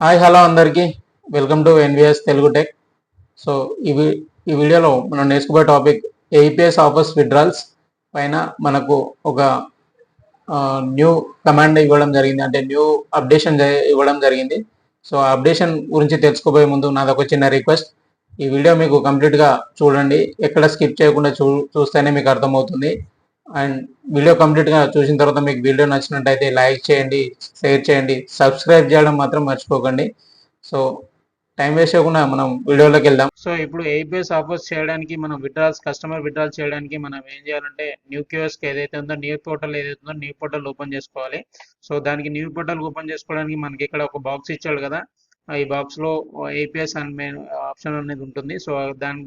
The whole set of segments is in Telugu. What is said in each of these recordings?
హాయ్ హలో అందరికీ. Welcome to NVS Telugu tech so ఈ ఈ వీడియోలో మనం నేర్చుకోబోయే టాపిక్ ఏపీఎస్ ఆఫర్స్ విడ్రాల్స్ పైన మనకు ఒక న్యూ కమాండ్ ఇవ్వడం జరిగింది. అంటే న్యూ అప్డేషన్ ఇవ్వడం జరిగింది. సో ఆ అప్డేషన్ గురించి తెలుసుకోబోయే ముందు నాది ఒక చిన్న రిక్వెస్ట్ ఈ వీడియో మీకు కంప్లీట్గా చూడండి. ఎక్కడ స్కిప్ చేయకుండా చూ చూస్తేనే మీకు అర్థమవుతుంది. అండ్ వీడియో కంప్లీట్గా చూసిన తర్వాత మీకు వీడియో నచ్చినట్టయితే లైక్ చేయండి షేర్ చేయండి సబ్స్క్రైబ్ చేయడం మాత్రం మర్చిపోకండి. సో టైం వేస్ట్ చేయకుండా మనం వీడియోలోకి వెళ్దాం. సో ఇప్పుడు ఏపీఎస్ ఆఫర్స్ చేయడానికి మనం విడ్రాల్స్ కస్టమర్ విడ్రాల్ చేయడానికి మనం ఏం చేయాలంటే న్యూ క్యూఎస్కి ఏదైతే ఉందో న్యూ పోర్టల్ ఏదైతే ఉందో న్యూ పోర్టల్ ఓపెన్ చేసుకోవాలి. సో దానికి న్యూ పోర్టల్ ఓపెన్ చేసుకోవడానికి మనకి ఇక్కడ ఒక బాక్స్ ఇచ్చాడు కదా. ఈ బాక్స్లో ఏపీఎస్ అనే ఆప్షన్ అనేది ఉంటుంది. సో దాని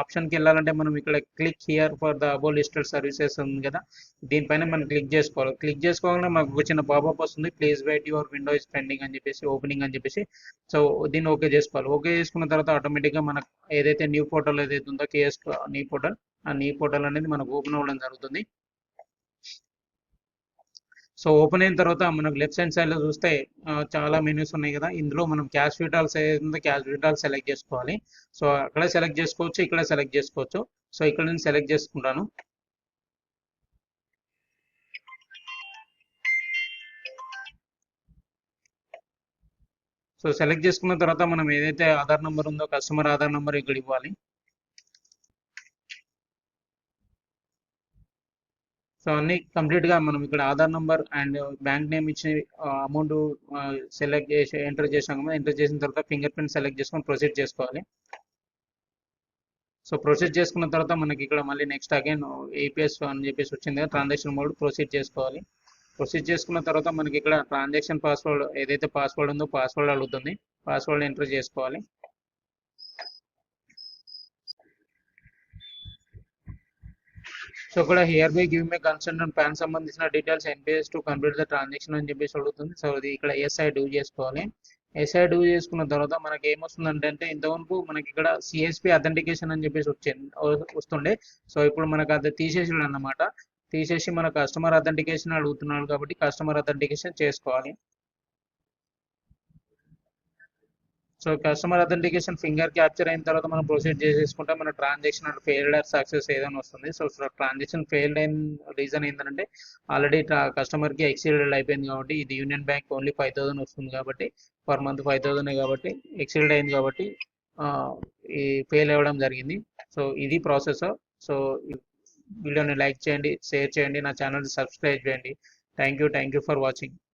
ఆప్షన్కి వెళ్ళాలంటే మనం ఇక్కడ click here for the above listed services ఉంది కదా. దీనిపైన మనం క్లిక్ చేసుకోవాలి. క్లిక్ చేసుకోవాలంటే మనకు ఒక చిన్న పాపప్ వస్తుంది. Please wait your window is pending అని చెప్పేసి ఓపెనింగ్ అని చెప్పేసి. సో దీన్ని ఓకే చేసుకోవాలి. ఓకే చేసుకున్న తర్వాత ఆటోమేటిక్గా మనకు ఏదైతే న్యూ పోర్టల్ ఏదైతే ఉందో కేఎస్ న్యూ పోర్టల్ ఆ న్యూ పోర్టల్ అనేది మనకు ఓపెన్ అవ్వడం జరుగుతుంది. సో ఓపెన్ అయిన తర్వాత మనకు లెఫ్ట్ సైడ్ సైడ్లో చూస్తే చాలా మెనూస్ ఉన్నాయి కదా. ఇందులో మనం క్యాష్ విడ్రాల్స్ ఏదైతుందో క్యాష్ విడ్రాల్ సెలెక్ట్ చేసుకోవాలి. సో అక్కడ సెలెక్ట్ చేసుకోవచ్చు ఇక్కడ సెలెక్ట్ చేసుకోవచ్చు. సో ఇక్కడ నేను సెలెక్ట్ చేసుకుంటాను. సో సెలెక్ట్ చేసుకున్న తర్వాత మనం ఏదైతే ఆధార్ నెంబర్ ఉందో కస్టమర్ ఆధార్ నెంబర్ ఇక్కడ ఇవ్వాలి. సో అన్ని కంప్లీట్గా మనం ఇక్కడ Aadhaar number and bank name ఇచ్చి అమౌంట్ సెలెక్ట్ చేసి ఎంటర్ చేసాం కదా ఎంటర్ చేసిన తర్వాత ఫింగర్ ప్రింట్ సెలెక్ట్ చేసుకొని ప్రొసీడ్ చేసుకోవాలి. సో ప్రొసీడ్ చేసుకున్న తర్వాత మనకి ఇక్కడ మళ్ళీ నెక్స్ట్ అగైన్ ఏపీఎస్ అని చెప్పేసి వచ్చింది కదా ట్రాన్సాక్షన్ మోడ్ ప్రొసీడ్ చేసుకోవాలి. ప్రొసీడ్ చేసుకున్న తర్వాత మనకి ఇక్కడ ట్రాన్సాక్షన్ పాస్వర్డ్ ఏదైతే పాస్వర్డ్ ఉందో పాస్వర్డ్ అడుగుతుంది. పాస్వర్డ్ ఎంటర్ చేసుకోవాలి. సో ఇక్కడ hereby give my concern and PAN సంబంధించిన details NPS to complete the transaction అని చెప్పేసి అడుగుతుంది. సో ఇది ఇక్కడ ఎస్ఐ డూ చేసుకోవాలి. ఎస్ఐ డూ చేసుకున్న తర్వాత మనకి ఏమొస్తుందంటే అంటే ఇంతవరకు మనకి ఇక్కడ సిఎస్పి అథెంటికేషన్ అని చెప్పేసి వచ్చే వస్తుండే. సో ఇప్పుడు మనకు అది తీసేసాడు అన్నమాట. తీసేసి మన కస్టమర్ అథెంటికేషన్ అడుగుతున్నాడు కాబట్టి కస్టమర్ అథెంటికేషన్ చేసుకోవాలి. So customer authentication finger capture అయిన తర్వాత మనం ప్రొసీడ్ చేసేసుకుంటే మన transaction and failed or success ఏదైనా వస్తుంది. సో ట్రాన్సాక్షన్ ఫెయిల్డ్ అయిన రీజన్ ఏంటంటే ఆల్రెడీ కస్టమర్కి ఎక్సీడెడ్ అయిపోయింది కాబట్టి ఇది union bank only five thousand వస్తుంది కాబట్టి పర్ మంత్ ఫైవ్ థౌసండ్ కాబట్టి ఎక్సీడెడ్ అయింది కాబట్టి ఈ ఫెయిల్ అవ్వడం జరిగింది. సో ఇది ప్రాసెస్ సో వీడియోని లైక్ చేయండి షేర్ చేయండి నా ఛానల్ సబ్స్క్రైబ్ చేయండి. Thank you thank you for watching